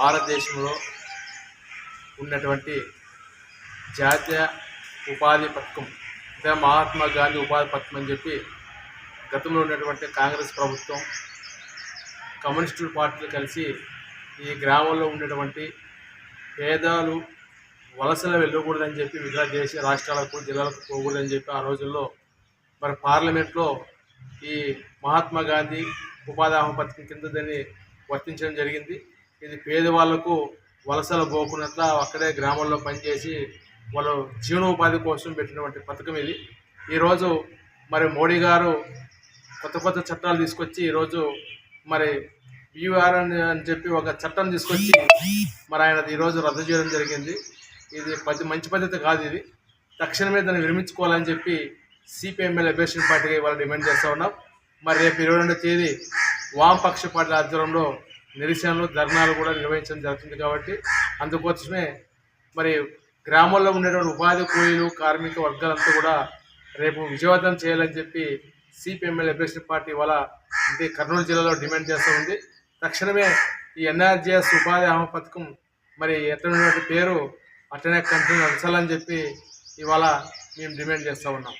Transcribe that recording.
భారతదేశంలో ఉన్నటువంటి జాతీయ ఉపాధి పథకం అంటే మహాత్మా గాంధీ ఉపాధి పథకం అని చెప్పి గతంలో ఉన్నటువంటి కాంగ్రెస్ ప్రభుత్వం కమ్యూనిస్టు పార్టీలు కలిసి ఈ గ్రామంలో ఉన్నటువంటి పేదలు వలసలు వెళ్ళకూడదని చెప్పి వివిధ దేశ రాష్ట్రాలకు జిల్లాలకు పోకూడదని చెప్పి ఆ రోజుల్లో మరి పార్లమెంట్లో ఈ మహాత్మా గాంధీ ఉపాధి హామీ పథకం కింద దాన్ని వర్తించడం జరిగింది. ఇది పేదవాళ్ళకు వలసలు పోకున్నట్ల అక్కడే గ్రామంలో పనిచేసి వాళ్ళు జీవనోపాధి కోసం పెట్టినటువంటి పథకం ఇది. ఈరోజు మరి మోడీ గారు కొత్త కొత్త చట్టాలు తీసుకొచ్చి ఈరోజు మరి బీఆర్ అని అని చెప్పి ఒక చట్టం తీసుకొచ్చి మరి ఆయన ఈరోజు రద్దు చేయడం జరిగింది. ఇది పది మంచి పద్ధతి కాదు ఇది. తక్షణమే దాన్ని విరమించుకోవాలని చెప్పి సిపిఎంఎల్ లిబరేషన్ పార్టీకి వాళ్ళు డిమాండ్ చేస్తూ ఉన్నాం. మరి రేపు ఇరవై రెండో తేదీ వామపక్ష పార్టీల ఆధ్వర్యంలో నిరసనలు ధర్నాలు కూడా నిర్వహించడం జరుగుతుంది కాబట్టి అందుకోసమే మరి గ్రామాల్లో ఉండేటువంటి ఉపాధి కూలీలు కార్మిక వర్గాలంతా కూడా రేపు విజయవంతం చేయాలని చెప్పి సిపిఎంఎల్ లిబరేషన్ పార్టీ ఇవాళ అంటే కర్నూలు జిల్లాలో డిమాండ్ చేస్తూ ఉంది. తక్షణమే ఈ ఎన్ఆర్జిఎస్ ఉపాధి హామీ పథకం మరి ఎట్లనటువంటి పేరు అట్లనే కంటిన్యూ నడచాలని చెప్పి ఇవాళ మేము డిమాండ్ చేస్తూ ఉన్నాం.